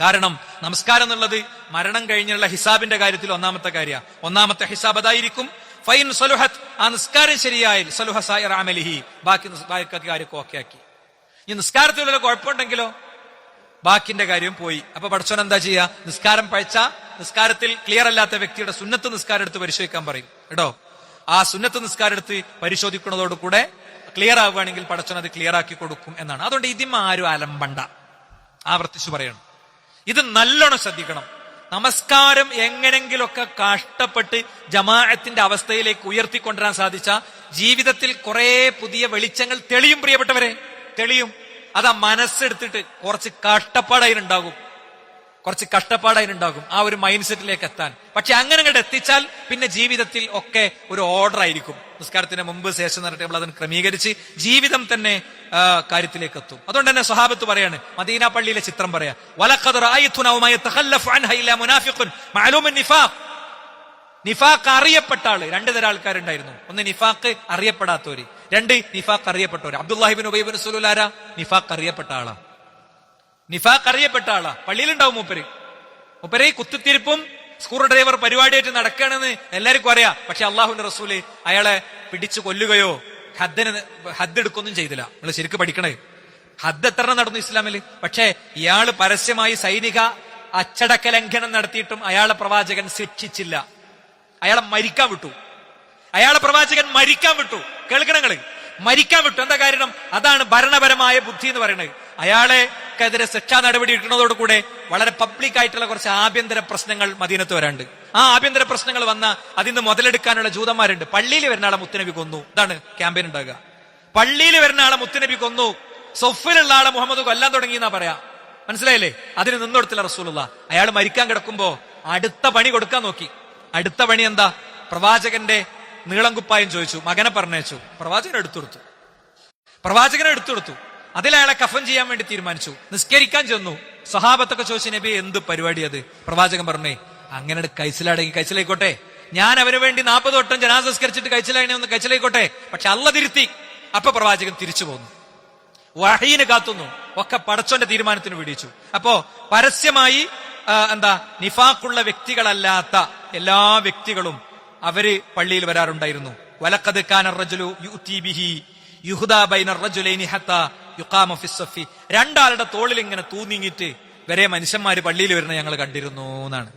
കാരണം നമസ്കാരം എന്നുള്ളത് മരണം കഴിഞ്ഞുള്ള ഹിസാബിന്റെ കാര്യത്തിൽ ഒന്നാമത്തെ കാര്യമാണ്. ഒന്നാമത്തെ ഹിസാബ് അതായിരിക്കും ഫൈൻ സലുഹത്ത് ആ നിസ്കാരം ശരിയായി സലുഹ സായർ ബാക്കി കാര്യമൊക്കെ ഓക്കെ ആക്കി ഈ നിസ്കാരത്തിലുള്ള കുഴപ്പമുണ്ടെങ്കിലോ? ബാക്കിന്റെ കാര്യം പോയി. അപ്പൊ പഠിച്ചോൻ എന്താ ചെയ്യുക നിസ്കാരം പഴച്ച നിസ്കാരത്തിൽ ക്ലിയർ അല്ലാത്ത വ്യക്തിയുടെ സുന്നത്ത് നിസ്കാരം എടുത്ത് പരിശോധിക്കാൻ പറയും. കേട്ടോ? ആ സുന്നത്ത് നിസ്കാരം എടുത്ത് പരിശോധിക്കുന്നതോടുകൂടെ ക്ലിയർ ആവുകയാണെങ്കിൽ പടച്ചോൻ അത് ക്ലിയർ ആക്കി കൊടുക്കും എന്നാണ്. അതുകൊണ്ട് ഇതിമ ആരും അലമ്പണ്ട. ആവർത്തിച്ചു പറയണം. ഇത് നല്ലോണം ശ്രദ്ധിക്കണം. നമസ്കാരം എങ്ങനെങ്കിലൊക്കെ കഷ്ടപ്പെട്ട് ജമാഅത്തിന്റെ അവസ്ഥയിലേക്ക് ഉയർത്തിക്കൊണ്ടുവരാൻ സാധിച്ച ജീവിതത്തിൽ കുറെ പുതിയ വെളിച്ചങ്ങൾ തെളിയും പ്രിയപ്പെട്ടവരെ തെളിയും. അതാ മനസ്സെടുത്തിട്ട് കുറച്ച് കഷ്ടപ്പാടായിട്ടുണ്ടാകും കുറച്ച് കഷ്ടപ്പാടായിട്ടുണ്ടാകും ആ ഒരു മൈൻഡ് സെറ്റിലേക്ക് എത്താൻ. പക്ഷെ അങ്ങനെ അങ്ങോട്ട് എത്തിച്ചാൽ പിന്നെ ജീവിതത്തിൽ ഒക്കെ ഒരു ഓർഡർ ആയിരിക്കും. നിസ്കാരത്തിന് മുമ്പ് ശേഷം നടത്തി നമ്മൾ അതിന് ക്രമീകരിച്ച് ജീവിതം തന്നെ കാര്യത്തിലേക്ക് എത്തും. അതുകൊണ്ട് തന്നെ സ്വഹാബത്ത് പറയാണ് മദീന പള്ളിയിലെ ചിത്രം പറയാ നിഫാഖ്. അറിയപ്പെട്ട ആൾ രണ്ട് തരം ആൾക്കാരുണ്ടായിരുന്നു. ഒന്ന് നിഫാഖ് അറിയപ്പെടാത്തവര് രണ്ട് നിഫാഖ് അറിയപ്പെട്ടവര്. അബ്ദുല്ലാഹിബിൻ ഉബൈബിൻ സുലുലാര നിഫാഖ് അറിയപ്പെട്ട ആളാ. നിഫാഖ് അറിയപ്പെട്ട ആളാ. പള്ളിയിലുണ്ടാവും മൂപ്പര്. മൂപ്പര് കുത്തിത്തിരിപ്പും സ്കൂൾ ഡ്രൈവർ പരിപാടിയായിട്ട് നടക്കുകയാണെന്ന് എല്ലാവർക്കും അറിയാം. പക്ഷെ അള്ളാഹുവിന്റെ റസൂൽ അയാളെ പിടിച്ചു കൊല്ലുകയോ ഹദ്ദിന് ഹദ് എടുക്കൊന്നും ചെയ്തില്ല. നിങ്ങൾ ശരിക്കും പഠിക്കണേ. ഹദ് എത്ര നടന്നു ഇസ്ലാമിൽ പക്ഷേ ഇയാൾ പരസ്യമായി സൈനിക അച്ചടക്ക ലംഘനം നടത്തിയിട്ടും അയാളെ പ്രവാചകൻ ശിക്ഷിച്ചില്ല. അയാളെ മരിക്കാൻ വിട്ടു. അയാളെ പ്രവാചകൻ മരിക്കാൻ വിട്ടു. കേൾക്കണങ്ങൾ മരിക്കാൻ വിട്ടു. എന്താ കാരണം? അതാണ് ഭരണപരമായ ബുദ്ധി എന്ന് പറയുന്നത്. അയാളെക്കെതിരെ ശിക്ഷാ നടപടി എടുക്കുന്നതോടുകൂടെ വളരെ പബ്ലിക് ആയിട്ടുള്ള കുറച്ച് ആഭ്യന്തര പ്രശ്നങ്ങൾ മദീനത്ത് വരാണ്ട് ആ ആഭ്യന്തര പ്രശ്നങ്ങൾ വന്ന അതിന്ന് മുതലെടുക്കാനുള്ള ജൂതന്മാരുണ്ട്. പള്ളിയിൽ വരുന്ന ആളെ മുത്തനബി കൊന്നു. ഇതാണ് ക്യാമ്പയിൻ ഉണ്ടാകുക. പള്ളിയിൽ വരുന്ന ആളെ മുത്തനബി കൊന്നു. സൊഫിലുള്ള ആളെ മുഹമ്മദ് കൊല്ലാൻ തുടങ്ങി എന്നാ പറയാ. മനസ്സിലായില്ലേ? അതിന് നിന്നൊടുത്തില്ല റസൂലുള്ള. അയാൾ മരിക്കാൻ കിടക്കുമ്പോ അടുത്ത പണി കൊടുക്കാൻ നോക്കി. അടുത്ത പണി എന്താ? പ്രവാചകന്റെ നീളം കുപ്പായം ചോദിച്ചു. മകനെ പറഞ്ഞയച്ചു. പ്രവാചകൻ എടുത്തുകൊടുത്തു പ്രവാചകനെ എടുത്തുകൊടുത്തു അതിൽ അയാളെ കഫൻ ചെയ്യാൻ വേണ്ടി തീരുമാനിച്ചു. നിസ്കരിക്കാൻ ചെന്നു. സഹാബത്തൊക്കെ ചോദിച്ചു നബി എന്ത് പരിപാടി അത്? പ്രവാചകൻ പറഞ്ഞേ അങ്ങനെ കൈസിലടങ്ങി കൈസിലായിക്കോട്ടെ. ഞാൻ അവന് വേണ്ടി നാൽപ്പത് വട്ടം ജനാസംസ്കരിച്ചിട്ട് കൈച്ചിലായി ഒന്ന് കൈച്ചിലായിക്കോട്ടെ പക്ഷെ അല്ല തിരുത്തി. അപ്പൊ പ്രവാചകൻ തിരിച്ചു പോന്നു. വഹീന് കാത്തുന്നു. ഒക്കെ പടച്ചോന്റെ തീരുമാനത്തിന് വിടിച്ചു അപ്പോ പരസ്യമായി എന്താ നിഫാക്കുള്ള വ്യക്തികളല്ലാത്ത എല്ലാ വ്യക്തികളും അവർ പള്ളിയിൽ വരാറുണ്ടായിരുന്നു. വലക്കത് കാന റജുലു യുഹുദ ബിഹി യുഹ്ദാ ബൈന റജുലൈനി ഹത്താ യുഖാമ ഫിസ് സഫി. രണ്ടാളുടെ തോളിൽ ഇങ്ങനെ തൂന്നിങ്ങിട്ട് വരെ മനുഷ്യന്മാര് പള്ളിയിൽ വരുന്ന ഞങ്ങൾ കണ്ടിരുന്നു എന്നാണ്.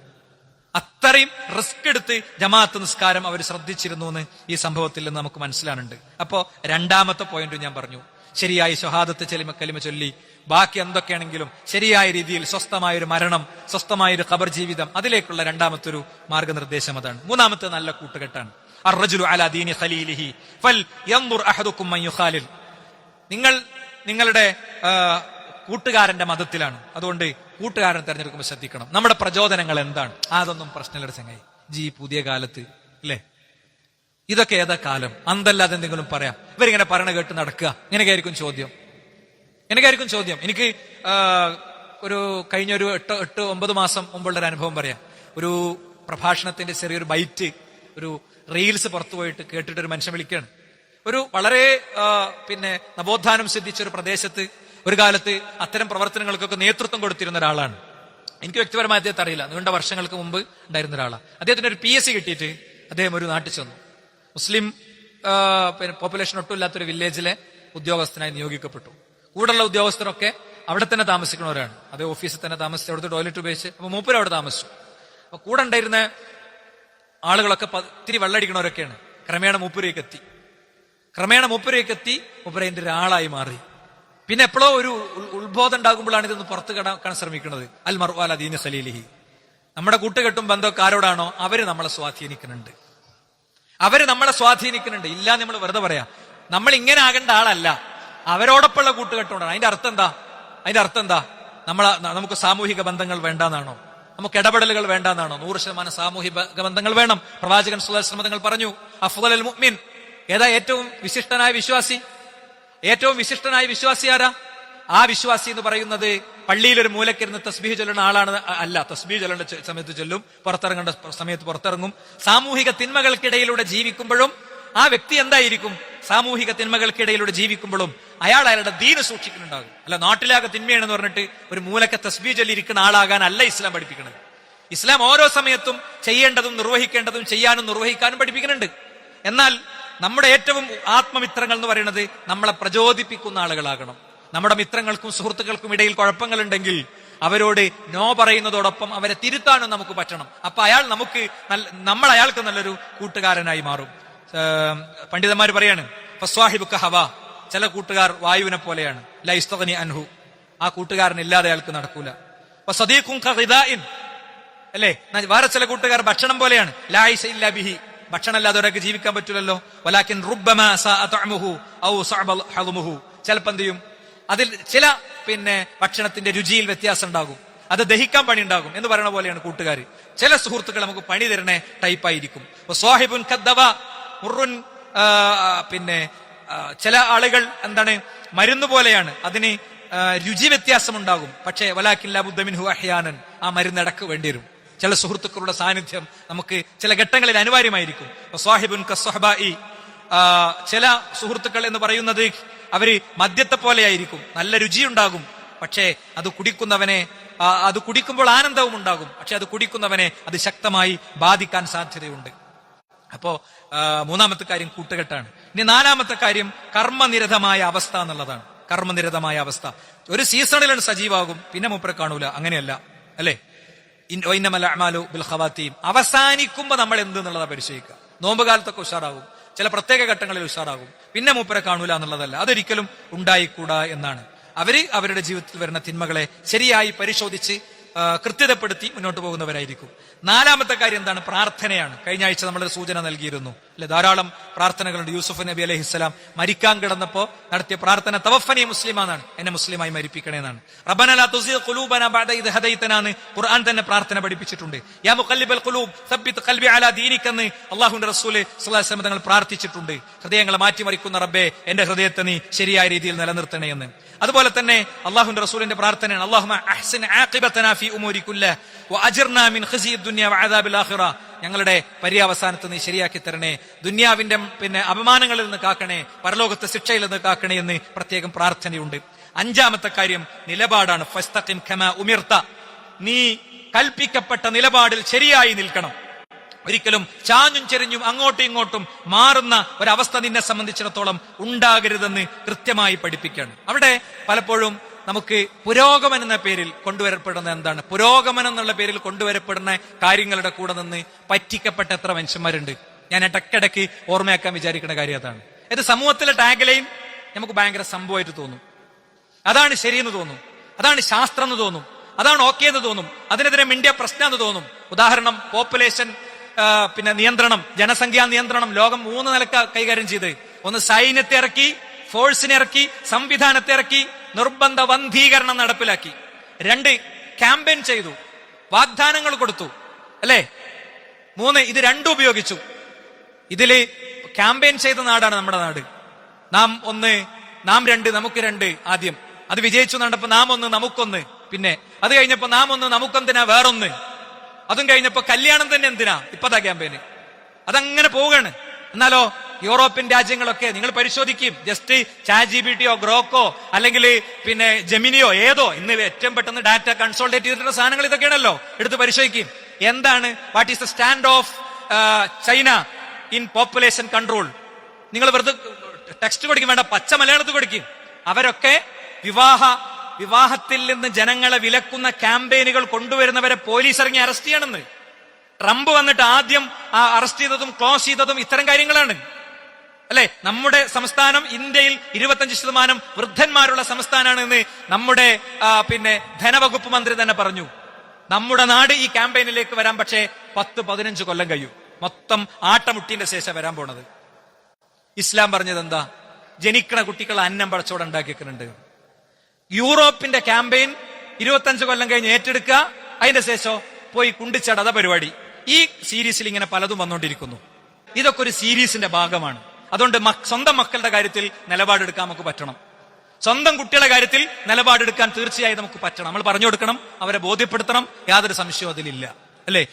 അത്രയും റിസ്ക് എടുത്ത് ജമാഅത്ത് നിസ്കാരം അവർ ശ്രദ്ധിച്ചിരുന്നു എന്ന് ഈ സംഭവത്തിൽ നിന്ന് നമുക്ക് മനസ്സിലാണുണ്ട് അപ്പോ രണ്ടാമത്തെ പോയിന്റ് ഞാൻ പറഞ്ഞു. ശരിയായി ഷഹാദത്ത് ചെലിമ കലിമ ചൊല്ലി. ബാക്കി എന്തൊക്കെയാണെങ്കിലും ശരിയായ രീതിയിൽ സ്വസ്ഥമായ ഒരു മരണം സ്വസ്ഥമായ ഒരു ഖബർ ജീവിതം അതിലേക്കുള്ള രണ്ടാമത്തെ ഒരു മാർഗനിർദ്ദേശം അതാണ്. മൂന്നാമത്തെ നല്ല കൂട്ടുകെട്ടാണ്. നിങ്ങൾ നിങ്ങളുടെ കൂട്ടുകാരന്റെ മതത്തിലാണ്. അതുകൊണ്ട് കൂട്ടുകാരൻ തെരഞ്ഞെടുക്കുമ്പോൾ ശ്രദ്ധിക്കണം. നമ്മുടെ പ്രചോദനങ്ങൾ എന്താണ്? അതൊന്നും പ്രശ്നമില്ല ചങ്ങായി ജി പുതിയ കാലത്ത് അല്ലേ ഇതൊക്കെ ഏതാ കാലം? അന്തല്ലാതെ എന്തെങ്കിലും പറയാം? ഇവരിങ്ങനെ പറയണ കേട്ട് നടക്കുക. ഇങ്ങനെയൊക്കെയായിരിക്കും ചോദ്യം. എനിക്കായിരിക്കും ചോദ്യം. എനിക്ക് ഒരു കഴിഞ്ഞ ഒരു എട്ട് എട്ട് ഒമ്പത് മാസം മുമ്പുള്ള ഒരു അനുഭവം പറയാം. ഒരു പ്രഭാഷണത്തിന്റെ ചെറിയൊരു ബൈറ്റ് ഒരു റീൽസ് പുറത്തു പോയിട്ട് കേട്ടിട്ട് ഒരു മനുഷ്യൻ വിളിക്കുകയാണ്. ഒരു വളരെ പിന്നെ നവോത്ഥാനം സിദ്ധിച്ച ഒരു പ്രദേശത്ത് ഒരു കാലത്ത് അത്തരം പ്രവർത്തനങ്ങൾക്കൊക്കെ നേതൃത്വം കൊടുത്തിരുന്ന ഒരാളാണ്. എനിക്ക് വ്യക്തിപരമായി അദ്ദേഹത്തെ അറിയില്ല. നീണ്ട വർഷങ്ങൾക്ക് മുമ്പ് ഉണ്ടായിരുന്ന ഒരാളാണ് അദ്ദേഹത്തിന് ഒരു പി എസ് സി കിട്ടിയിട്ട് അദ്ദേഹം ഒരു നാട്ടിൽ ചെന്നു. മുസ്ലിം പിന്നെ പോപ്പുലേഷൻ ഒട്ടുമില്ലാത്തൊരു വില്ലേജിലെ ഉദ്യോഗസ്ഥനായി നിയോഗിക്കപ്പെട്ടു. കൂടെയുള്ള ഉദ്യോഗസ്ഥരൊക്കെ അവിടെ തന്നെ താമസിക്കുന്നവരാണ്. അതേ ഓഫീസിൽ തന്നെ താമസിച്ച് അവിടുത്തെ ടോയ്ലറ്റ് ഉപയോഗിച്ച് അപ്പൊ മൂപ്പര് അവിടെ താമസിച്ചു. അപ്പൊ കൂടെ ഉണ്ടായിരുന്ന ആളുകളൊക്കെ ഇത്തിരി വെള്ളടിക്കണവരൊക്കെയാണ് ക്രമേണ മൂപ്പുരേക്ക് എത്തി. ക്രമേണ മൂപ്പരേക്ക് എത്തി മൂപ്പര എന്റെ ഒരാളായി മാറി. പിന്നെ എപ്പോഴോ ഒരു ഉത്ബോധം ഉണ്ടാകുമ്പോഴാണ് ഇതൊന്ന് പുറത്ത് കടക്കാൻ ശ്രമിക്കുന്നത്. അൽ മർവാല ദീന സലീലിഹി. നമ്മുടെ കൂട്ടുകെട്ടും ബന്ധമൊക്കെ ആരോടാണോ അവർ നമ്മളെ സ്വാധീനിക്കുന്നുണ്ട്. അവർ നമ്മളെ സ്വാധീനിക്കുന്നുണ്ട്. ഇല്ല നമ്മൾ വെറുതെ പറയാം. നമ്മൾ ഇങ്ങനെ ആകേണ്ട ആളല്ല. അവരോടൊപ്പമുള്ള കൂട്ടുകെട്ടുണ്ടാണ് അതിന്റെ അർത്ഥം എന്താ? അതിന്റെ അർത്ഥം എന്താ? നമ്മളെ നമുക്ക് സാമൂഹിക ബന്ധങ്ങൾ വേണ്ടാന്നാണോ? നമുക്ക് ഇടപെടലുകൾ വേണ്ടാന്നാണോ? നൂറ് ശതമാനം സാമൂഹിക ബന്ധങ്ങൾ വേണം. പ്രവാചകൻ സുല്ലാസ്ലമ തങ്ങൾ പറഞ്ഞു അഫ്ദൽ മുഅ്മിൻ. ഏതാ ഏറ്റവും വിശിഷ്ടനായ വിശ്വാസി? ഏറ്റവും വിശിഷ്ടനായ വിശ്വാസി ആരാ? ആ വിശ്വാസി എന്ന് പറയുന്നത് പള്ളിയിൽ ഒരു മൂലക്കിരുന്ന് തസ്ബീഹ് ചൊല്ലുന്ന ആളാണ് അല്ല തസ്ബീഹ് ചൊല്ലേണ്ട സമയത്ത് ചൊല്ലും പുറത്തിറങ്ങേണ്ട സമയത്ത് പുറത്തിറങ്ങും. സാമൂഹിക തിന്മകൾക്കിടയിലൂടെ ജീവിക്കുമ്പോഴും ആ വ്യക്തി എന്തായിരിക്കും? സാമൂഹിക തിന്മകൾക്കിടയിലൂടെ ജീവിക്കുമ്പോഴും അയാൾ അയാളുടെ ദീന് സൂക്ഷിക്കുന്നുണ്ടാകും. അല്ല നാട്ടിലാകെ തിന്മയാണെന്ന് പറഞ്ഞിട്ട് ഒരു മൂലക്ക തസ്ബീ ചൊല്ലിയിരിക്കുന്ന ആളാകാൻ അല്ല ഇസ്ലാം പഠിപ്പിക്കുന്നത്. ഇസ്ലാം ഓരോ സമയത്തും ചെയ്യേണ്ടതും നിർവഹിക്കേണ്ടതും ചെയ്യാനും നിർവഹിക്കാനും പഠിപ്പിക്കുന്നുണ്ട്. എന്നാൽ നമ്മുടെ ഏറ്റവും ആത്മമിത്രങ്ങൾ എന്ന് പറയുന്നത് നമ്മളെ പ്രചോദിപ്പിക്കുന്ന ആളുകളാകണം. നമ്മുടെ മിത്രങ്ങൾക്കും സുഹൃത്തുക്കൾക്കും ഇടയിൽ കുഴപ്പങ്ങളുണ്ടെങ്കിൽ അവരോട് നോ പറയുന്നതോടൊപ്പം അവരെ തിരുത്താനും നമുക്ക് പറ്റണം. അപ്പൊ അയാൾ നമുക്ക് നമ്മൾ അയാൾക്ക് നല്ലൊരു കൂട്ടുകാരനായി മാറും. പണ്ഡിതന്മാർ പറയാണ് ഫസ്വാഹിബുക്ക ഹവ. ചില കൂട്ടുകാർ വായുവിനെ പോലെയാണ്. ലൈസ്തകനി അൻഹു. ആ കൂട്ടുകാരൻ ഇല്ലാതെ അയാൾക്ക് നടക്കൂല. അല്ലേ? വേറെ ചില കൂട്ടുകാർ ഭക്ഷണം പോലെയാണ്. ലായിസ ഇല്ല ബിഹി. ഭക്ഷണം അല്ലാതെ ഒരാൾക്ക് ജീവിക്കാൻ പറ്റില്ലല്ലോ. വലാക്കിൻ ചിലപ്പോൾ എന്ത് ചെയ്യും? അതിൽ ചില പിന്നെ ഭക്ഷണത്തിന്റെ രുചിയിൽ വ്യത്യാസം ഉണ്ടാകും. അത് ദഹിക്കാൻ പണി ഉണ്ടാകും എന്ന് പറയുന്ന പോലെയാണ് കൂട്ടുകാർ ചില സുഹൃത്തുക്കൾ നമുക്ക് പണി തരണ ടൈപ്പായിരിക്കും സോഹിബുൻ മുറുൻ പിന്നെ ചില ആളുകൾ എന്താണ് മരുന്ന് പോലെയാണ്. അതിന് രുചി വ്യത്യാസമുണ്ടാകും പക്ഷേ വലാക്കില്ല ബുദ്ധമിൻഹു അഹ്യാനൻ ആ മരുന്ന് ഇടയ്ക്ക് വേണ്ടി വരും. ചില സുഹൃത്തുക്കളുടെ സാന്നിധ്യം നമുക്ക് ചില ഘട്ടങ്ങളിൽ അനിവാര്യമായിരിക്കും. സ്വാഹിബുൻ കസ്വഹബായി ചില സുഹൃത്തുക്കൾ എന്ന് പറയുന്നത് അവർ മദ്യത്തെ പോലെയായിരിക്കും. നല്ല രുചിയുണ്ടാകും. പക്ഷേ അത് കുടിക്കുന്നവനെ അത് കുടിക്കുമ്പോൾ ആനന്ദവും ഉണ്ടാകും. പക്ഷെ അത് കുടിക്കുന്നവനെ അത് ശക്തമായി ബാധിക്കാൻ സാധ്യതയുണ്ട്. അപ്പോ മൂന്നാമത്തെ കാര്യം കൂട്ടുകെട്ടാണ്. ഇനി നാലാമത്തെ കാര്യം കർമ്മനിരതമായ അവസ്ഥ എന്നുള്ളതാണ്. കർമ്മനിരതമായ അവസ്ഥ. ഒരു സീസണിലാണ് സജീവാകും പിന്നെ മൂപ്പരെ കാണൂല. അങ്ങനെയല്ല. അല്ലേ? അവസാനിക്കുമ്പോ നമ്മൾ എന്ത് എന്നുള്ളതാ പരിശോധിക്കുക നോമ്പ് കാലത്തൊക്കെ ഉഷാറാകും. ചില പ്രത്യേക ഘട്ടങ്ങളിൽ ഉഷാറാകും. പിന്നെ മൂപ്പരെ കാണൂല എന്നുള്ളതല്ല. അതൊരിക്കലും ഉണ്ടായിക്കൂടാ എന്നാണ്. അവർ അവരുടെ ജീവിതത്തിൽ വരുന്ന തിന്മകളെ ശരിയായി പരിശോധിച്ച് കൃത്യതപ്പെടുത്തി മുന്നോട്ട് പോകുന്നവരായിരിക്കും. നാലാമത്തെ കാര്യം എന്താണ്? പ്രാർത്ഥനയാണ്. കഴിഞ്ഞ ആഴ്ച നമ്മൾ സൂചന നൽകിയിരുന്നു. അല്ലെ? ധാരാളം പ്രാർത്ഥനകളുണ്ട്. യൂസുഫ് നബി അലഹിസ്സലാം മരിക്കാൻ കിടന്നപ്പോ നടത്തിയ പ്രാർത്ഥന തവഫനി ആണ് എന്നെ മുസ്ലിമായി മരിപ്പിക്കണേന്നാണ്. റബ്ബന ലാ തുസിഗ് ഖുലൂബന ബഅദ ഇദ് ഹദൈതനാന്ന് ഖുർആൻ തന്നെ പ്രാർത്ഥന പഠിപ്പിച്ചിട്ടുണ്ട്. യാ മുഖല്ലിബൽ ഖുലൂബ് സബ്ബിത് ഖൽബി അലാ ദീനിക്കെന്ന് അല്ലാഹുവിന്റെ റസൂൽ അലൈഹി വസല്ലം തങ്ങൾ പ്രാർത്ഥിച്ചിട്ടുണ്ട്. ഹൃദയങ്ങളെ മാറ്റിമറിക്കുന്ന റബ്ബേ എന്റെ ഹൃദയത്തെ നീ ശരിയായ രീതിയിൽ നിലനിർത്തണേ എന്ന് അതുപോലെ തന്നെ അള്ളാഹുന്റെ റസൂലിന്റെ പ്രാർത്ഥനയാണ്. അള്ളാഹുമ ആഖിബതനാ ഫീ മിൻ ആഖിറ. ഞങ്ങളുടെ പര്യാവസാനത്ത് നീ ശരിയാക്കി തരണേ. ദുന്യാവിന്റെ പിന്നെ അപമാനങ്ങളിൽ നിന്ന് കാക്കണേ പരലോകത്തെ ശിക്ഷയിൽ നിന്ന് കാക്കണേ എന്ന് പ്രത്യേകം പ്രാർത്ഥനയുണ്ട്. അഞ്ചാമത്തെ കാര്യം നിലപാടാണ്. ഫസ്തഖിം നീ കൽപ്പിക്കപ്പെട്ട നിലപാടിൽ ശരിയായി നിൽക്കണം. ഒരിക്കലും ചാഞ്ഞും ചെരിഞ്ഞും അങ്ങോട്ടും ഇങ്ങോട്ടും മാറുന്ന ഒരവസ്ഥ നിന്നെ സംബന്ധിച്ചിടത്തോളം ഉണ്ടാകരുതെന്ന് കൃത്യമായി പഠിപ്പിക്കുകയാണ്. അവിടെ പലപ്പോഴും നമുക്ക് പുരോഗമനം എന്ന പേരിൽ കൊണ്ടുവരപ്പെടുന്ന എന്താണ്? പുരോഗമനം എന്നുള്ള പേരിൽ കൊണ്ടുവരപ്പെടുന്ന കാര്യങ്ങളുടെ കൂടെ നിന്ന് പറ്റിക്കപ്പെട്ട എത്ര മനുഷ്യന്മാരുണ്ട്? ഞാൻ ഇടക്കിടക്ക് ഓർമ്മയാക്കാൻ വിചാരിക്കുന്ന കാര്യം അതാണ്. ഇത് സമൂഹത്തിലെ ടാഗ് ലൈൻ നമുക്ക് ഭയങ്കര സംഭവമായിട്ട് തോന്നും. അതാണ് ശരിയെന്ന് തോന്നും. അതാണ് ശാസ്ത്രം എന്ന് തോന്നും. അതാണ് ഓക്കെ എന്ന് തോന്നും. അതിനെതിരെ മിണ്ടിയ പ്രശ്നം എന്ന് തോന്നും. ഉദാഹരണം പോപ്പുലേഷൻ പിന്നെ നിയന്ത്രണം ജനസംഖ്യാ നിയന്ത്രണം ലോകം മൂന്ന് നിലക്ക കൈകാര്യം ചെയ്ത്. ഒന്ന് സൈന്യത്തെ ഇറക്കി ഫോഴ്സിനെ ഇറക്കി സംവിധാനത്തെ ഇറക്കി നിർബന്ധ വന്ധീകരണം നടപ്പിലാക്കി. രണ്ട് ക്യാമ്പയിൻ ചെയ്തു. വാഗ്ദാനങ്ങൾ കൊടുത്തു. അല്ലേ? മൂന്ന് ഇത് രണ്ടും ഉപയോഗിച്ചു. ഇതിൽ ക്യാമ്പയിൻ ചെയ്ത നാടാണ് നമ്മുടെ നാട്. നാം ഒന്ന് നാം രണ്ട് നമുക്ക് രണ്ട് ആദ്യം. അത് വിജയിച്ചു നടന്നപ്പോ നാം ഒന്ന് നമുക്കൊന്ന്. പിന്നെ അത് കഴിഞ്ഞപ്പോ നാം ഒന്ന് നമുക്കെന്തിനാ വേറൊന്ന്? അതും കഴിഞ്ഞപ്പോ കല്യാണം തന്നെ എന്തിനാ? ഇപ്പതാ ക്യാമ്പയിന്. അതങ്ങനെ പോവുകയാണ്. എന്നാലോ യൂറോപ്യൻ രാജ്യങ്ങളൊക്കെ നിങ്ങൾ പരിശോധിക്കും. ജസ്റ്റ് ചാറ്റ് ജി ബി ടിയോ ഗ്രോക്കോ അല്ലെങ്കിൽ പിന്നെ ജെമിനിയോ ഏതോ. ഇന്ന് ഏറ്റവും പെട്ടെന്ന് ഡാറ്റ കൺസോൾട്ടേറ്റ് ചെയ്തിട്ടുള്ള സാധനങ്ങൾ ഇതൊക്കെയാണല്ലോ. എടുത്ത് പരിശോധിക്കും. എന്താണ്? What is the stand of China? In population control നിങ്ങൾ വെറുതെ ടെക്സ്റ്റ് പഠിക്കും വേണ്ട പച്ച മലയാളത്തിൽ പഠിക്കും. അവരൊക്കെ വിവാഹ വിവാഹത്തിൽ നിന്ന് ജനങ്ങളെ വിലക്കുന്ന ക്യാമ്പയിനുകൾ കൊണ്ടുവരുന്നവരെ പോലീസ് ഇറങ്ങി അറസ്റ്റ് ചെയ്യണമെന്ന്. ട്രംപ് വന്നിട്ട് ആദ്യം ആ അറസ്റ്റ് ചെയ്തതും ക്ലോസ് ചെയ്തതും ഇത്തരം കാര്യങ്ങളാണ്. അല്ലെ? നമ്മുടെ സംസ്ഥാനം ഇന്ത്യയിൽ ഇരുപത്തഞ്ച് ശതമാനം വൃദ്ധന്മാരുള്ള സംസ്ഥാനമാണെന്ന് നമ്മുടെ പിന്നെ ധനവകുപ്പ് മന്ത്രി തന്നെ പറഞ്ഞു. നമ്മുടെ നാട് ഈ ക്യാമ്പയിനിലേക്ക് വരാൻ പക്ഷേ പത്ത് പതിനഞ്ച് കൊല്ലം കഴിയും. മൊത്തം ആട്ടമുട്ടിന്റെ ശേഷം വരാൻ പോണത്. ഇസ്ലാം പറഞ്ഞത് എന്താ ജനിക്കണ കുട്ടികൾ അന്നം പടച്ചോടെ ഉണ്ടാക്കിക്കുന്നുണ്ട് യൂറോപ്പിന്റെ ക്യാമ്പയിൻ ഇരുപത്തഞ്ച് കൊല്ലം കഴിഞ്ഞ് ഏറ്റെടുക്കുക അതിന്റെ ശേഷം പോയി കുണ്ടിച്ചടത പരിപാടി. ഈ സീരീസിൽ ഇങ്ങനെ പലതും വന്നുകൊണ്ടിരിക്കുന്നു ഇതൊക്കെ ഒരു സീരീസിന്റെ ഭാഗമാണ്. അതുകൊണ്ട് സ്വന്തം മക്കളുടെ കാര്യത്തിൽ നിലപാടെടുക്കാൻ നമുക്ക് പറ്റണം. സ്വന്തം കുട്ടികളുടെ കാര്യത്തിൽ നിലപാടെടുക്കാൻ തീർച്ചയായും നമുക്ക് പറ്റണം. നമ്മൾ പറഞ്ഞു കൊടുക്കണം അവരെ ബോധ്യപ്പെടുത്തണം യാതൊരു സംശയവും അതിലില്ല. അല്ലേ?